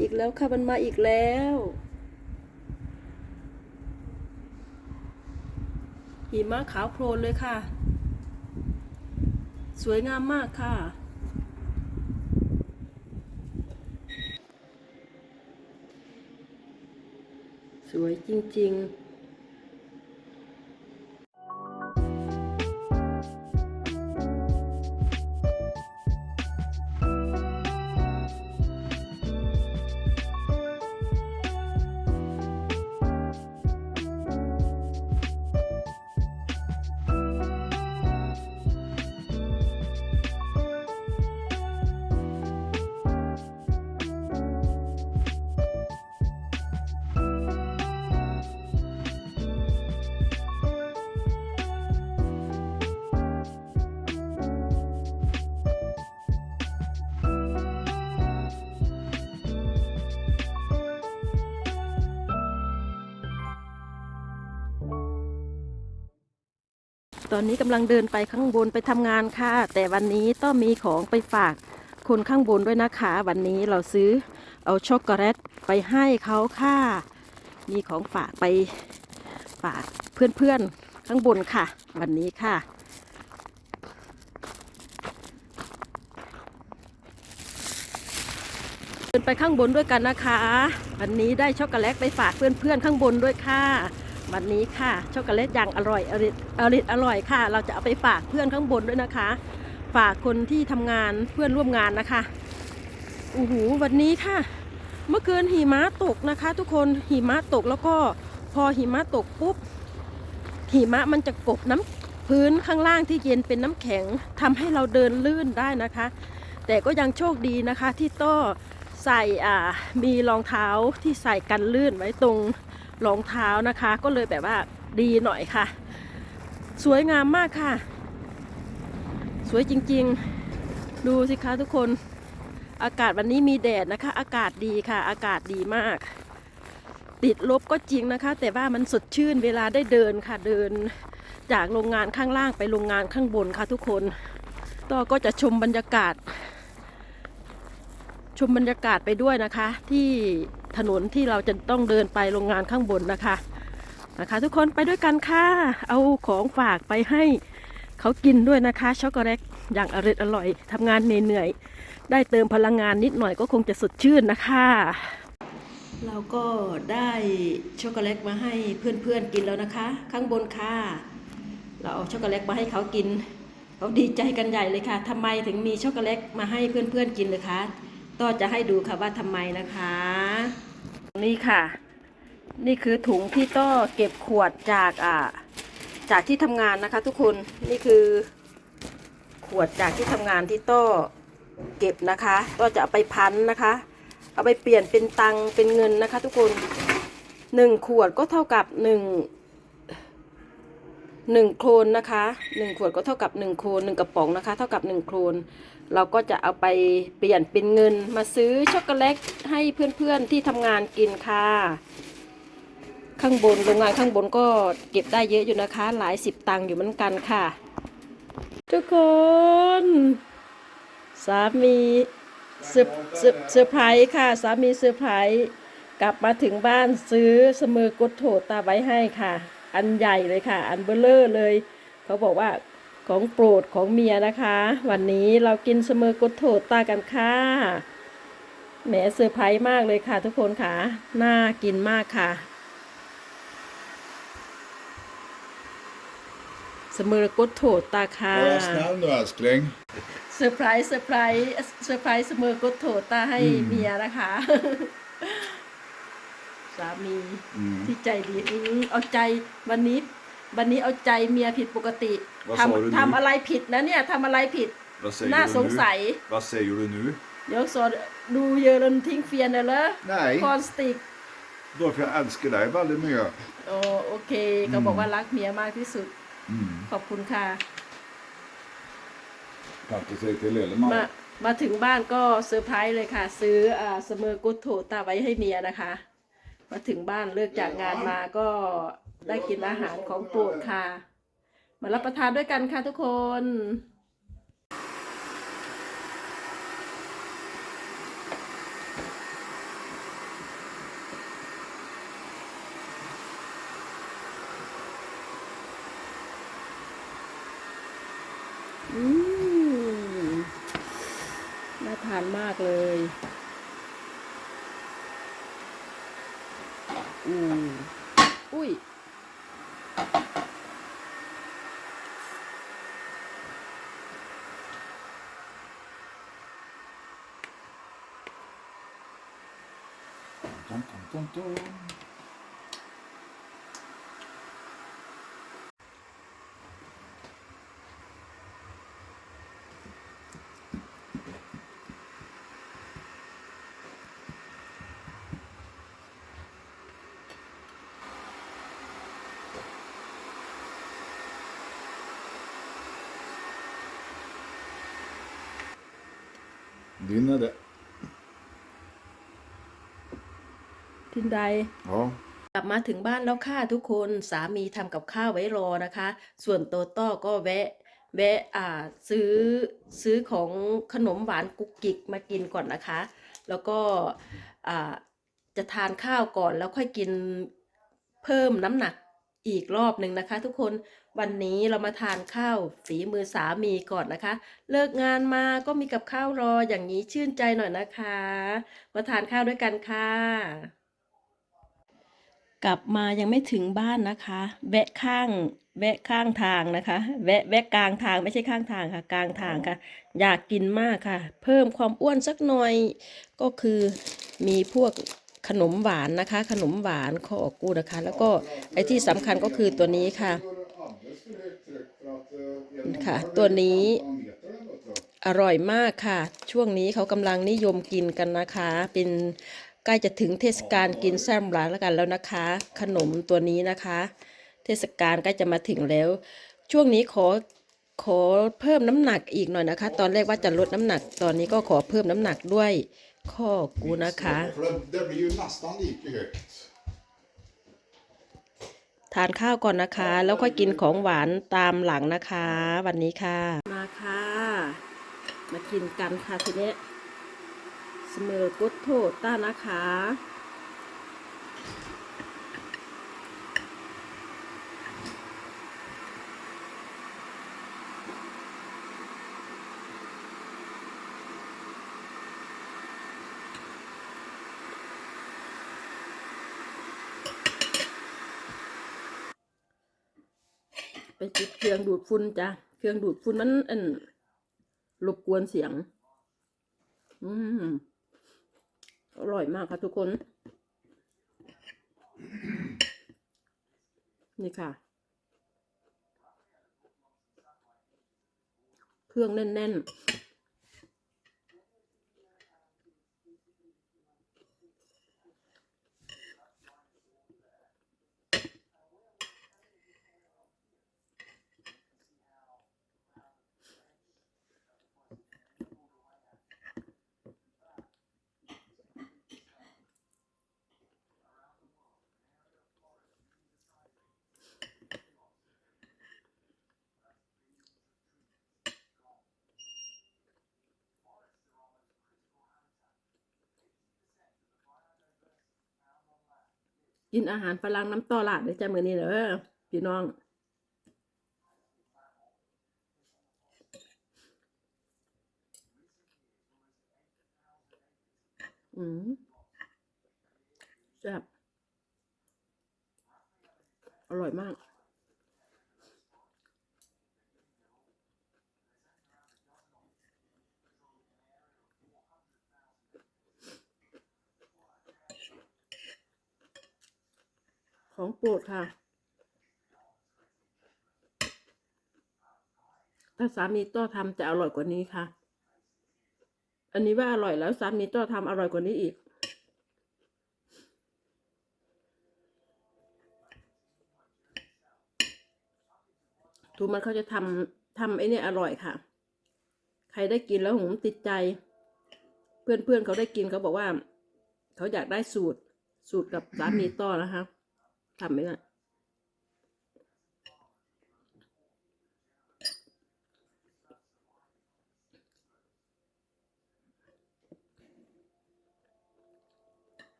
อีกแล้วค่ะ มันมาอีกแล้ว หิมะขาวโพลนเลยค่ะ สวยงามมากค่ะ สวยจริง ๆ ตอนนี้กำลังเดินไปข้างบนไปทำงานค่ะ แต่วันนี้ต้องมีของไปฝากคนข้างบนด้วยนะคะ วันนี้เราซื้อเอาช็อกโกแลตไปให้เขาค่ะ มีของฝากไปฝากเพื่อนๆข้างบนค่ะ วันนี้ค่ะเดินไปข้างบนด้วยกันนะคะ วันนี้ได้ช็อกโกแลตไปฝากเพื่อนๆข้างบนด้วยค่ะ วันนี้ค่ะช็อกโกแลตอย่างอร่อยอร่อยอร่อยอร่อยค่ะ เราจะเอาไปฝากเพื่อนข้างบนด้วยนะคะ ฝากคนที่ทำงานเพื่อนร่วมงานนะคะโอ้โหวันนี้ค่ะ เมื่อคืนหิมะตกนะคะ ทุกคนหิมะตกแล้วก็พอหิมะตกปุ๊บหิมะมันจะกบน้ำพื้นข้างล่างที่เย็นเป็นน้ำแข็งทำให้เราเดินลื่นได้นะคะ แต่ก็ยังโชคดีนะคะที่ต้อใส่อ่ามีรองเท้าที่ใส่กันลื่นไว้ตรง รองเท้านะคะ ก็เลยแบบว่าดีหน่อยค่ะ สวยงามมากค่ะ สวยจริงๆ ดูสิคะทุกคน อากาศวันนี้มีแดดนะคะ อากาศดีค่ะ อากาศดีมาก ติดลบก็จริงนะคะ แต่ว่ามันสดชื่นเวลาได้เดินค่ะเดิน จากโรงงานข้างล่างไปโรงงานข้างบนค่ะทุกคนต่อก็จะชมบรรยากาศ ชมบรรยากาศไปด้วยนะคะที่ ถนนที่เราจะต้องเดินไปโรงงานข้างบนนะคะนะคะ ทุกคนไปด้วยกันค่ะ เอาของฝากไปให้เขากินด้วยนะคะช็อกโกแลตอย่างอร่อยอร่อยทำงานเหนื่อยๆได้เติมพลังงานนิดหน่อยก็คงจะสดชื่นนะคะ เราก็ได้ช็อกโกแลตมาให้เพื่อนๆกินแล้วนะคะ ข้างบนค่ะ เราเอาช็อกโกแลตมาให้เขากินเขาดีใจกันใหญ่เลยค่ะทำไมถึงมีช็อกโกแลตมาให้เพื่อนๆกินเลยคะ ต้อจะให้ดูค่ะว่าทำไมนะคะ นี่ค่ะ นี่คือถุงที่ต้อเก็บขวดจากอ่าจากที่ทำงานนะคะ ทุกคนนี่คือขวดจากที่ทำงานที่ต้อเก็บนะคะต้อจะเอาไปพันนะคะ เอาไปเปลี่ยนเป็นตังเป็นเงินนะคะ ทุกคนหนึ่งขวดก็เท่ากับหนึ่งหนึ่งโครนนะคะหนึ่งขวดก็เท่ากับหนึ่งโครนหนึ่งกระป๋องนะคะ เท่ากับหนึ่งโครน เราก็จะเอาไปเปลี่ยนเป็นเงินมาซื้อช็อกโกแลตให้เพื่อนๆที่ทำงานกินค่ะ ข้างบนโรงงานข้างบนก็เก็บได้เยอะอยู่นะคะ หลายสิบตังค์อยู่เหมือนกันค่ะ ทุกคน สามีเซอร์ไพรส์ค่ะ สามีเซอร์ไพรส์กลับมาถึงบ้านซื้อสมือกดโถตาไว้ให้ค่ะ อันใหญ่เลยค่ะ อันเบลเลอร์เลย เขาบอกว่า ของโปรดของเมียนะคะ วันนี้เรากินเสมอกดโถตากันค่ะแหมเซอร์ไพรส์มากเลยค่ะทุกคนค่ะ น่ากินมากค่ะเสมอกดโถตาค่ะ Var snäll nu älskling. เซอร์ไพรส์เซอร์ไพรส์เซอร์ไพรส์เสมอกดโถตาให้เมียนะคะ สามีที่ใจดีอืมเอาใจวันนี้ วันนี้เอาใจเมียผิดปกติว่าสอนรู้ทำทำอะไรผิดนะเนี่ยทำอะไรผิด Vad säger น่า du สงสัย nu? Vad säger du nu? เดี๋ยวสอนดูเยอรนทิ้งเฟียนเลย Nej, คอนสติก därför jag älskar dig väldigt mycket. โอโอเค ก็บอกว่ารักเมียมากที่สุด Mm. ขอบคุณค่ะ Pappa säger till มา Lilleman. มาถึงบ้านก็เซอร์ไพรส์เลยค่ะ ซื้ออ่าเสมอกุตโถตาไว้ให้เมียนะคะ มาถึงบ้านเลิกจากงานมาก็ ได้กินอาหารของโปรดค่ะ มารับประทานด้วยกันค่ะทุกคนน่าทานมากเลย อืม Tom, tom, tom, tom. ดินนะเด็ก ทินใด Ja. กลับมาถึงบ้านแล้วค่ะทุกคนสามีทำกับข้าวไว้รอนะคะ ส่วนโตโต้ก็แวะแวะอ่าซื้อซื้อของขนมหวานกุกกิกมากินก่อนนะคะ แล้วก็อ่าจะทานข้าวก่อนแล้วค่อยกินเพิ่มน้ำหนักอีกรอบหนึ่งนะคะ ทุกคนวันนี้เรามาทานข้าวฝีมือสามีก่อนนะคะ เลิกงานมาก็มีกับข้าวรออย่างนี้ชื่นใจหน่อยนะคะ มาทานข้าวด้วยกันค่ะ กลับมายังไม่ถึงบ้านนะคะ แวะข้าง แวะข้างทางนะคะ แวะแวะกลางทางไม่ใช่ข้างทางค่ะ กลางทางค่ะ อยากกินมากค่ะ เพิ่มความอ้วนสักหน่อย ก็คือมีพวกขนมหวานนะคะ ขนมหวานข้ออกกูนะคะ แล้วก็ไอ้ที่สำคัญก็คือตัวนี้ค่ะค่ะ ตัวนี้อร่อยมากค่ะ ช่วงนี้เขากำลังนิยมกินกันนะคะ เป็น ใกล้จะถึงเทศกาลกินแซมร้านแล้วกันแล้วนะคะ ขนมตัวนี้นะคะ เทศกาลใกล้จะมาถึงแล้ว ช่วงนี้ขอขอเพิ่มน้ำหนักอีกหน่อยนะคะ ตอนแรกว่าจะลดน้ำหนัก ตอนนี้ก็ขอเพิ่มน้ำหนักด้วยข้อกูนะคะ ทานข้าวก่อนนะคะ แล้วค่อยกินของหวานตามหลังนะคะ วันนี้ค่ะ มาค่ะ มากินกันค่ะทีนี้ เมลกุตโทต้านะคะ ไปติดเครื่องดูดฝุ่นจ้ะ เครื่องดูดฝุ่นมันอันรบกวนเสียง อืม อร่อยมากค่ะทุกคน นี่ค่ะ เครื่องแน่นๆ กินอาหารฝรั่งน้ำต่อลาดเลยจ้ะมือนี้เด้อพี่น้อง อืมแซ่บอร่อยมาก ของโปรดค่ะ ถ้าสามีต้อทำจะอร่อยกว่านี้ค่ะ อันนี้ว่าอร่อยแล้วสามีต้อทำอร่อยกว่านี้อีกทุกมันเขาจะทำทำไอ้นี่อร่อยค่ะ ใครได้กินแล้วผมติดใจ เพื่อนเพื่อนเขาได้กินเขาบอกว่า เขาอยากได้สูตรสูตรกับสามีต้อนะคะ ทำไม่ได้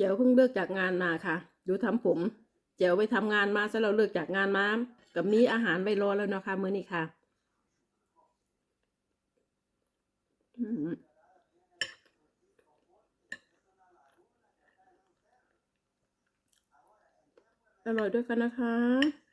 เจ๋วเพิ่งเลิกจากงานมาค่ะ อยู่ทำผม เจ๋วไปทำงานมาซะเราเลิกจากงานมากับมีอาหารไว้รอแล้วนะค่ะมื้อนี้ค่ะ อร่อยด้วยกันนะคะ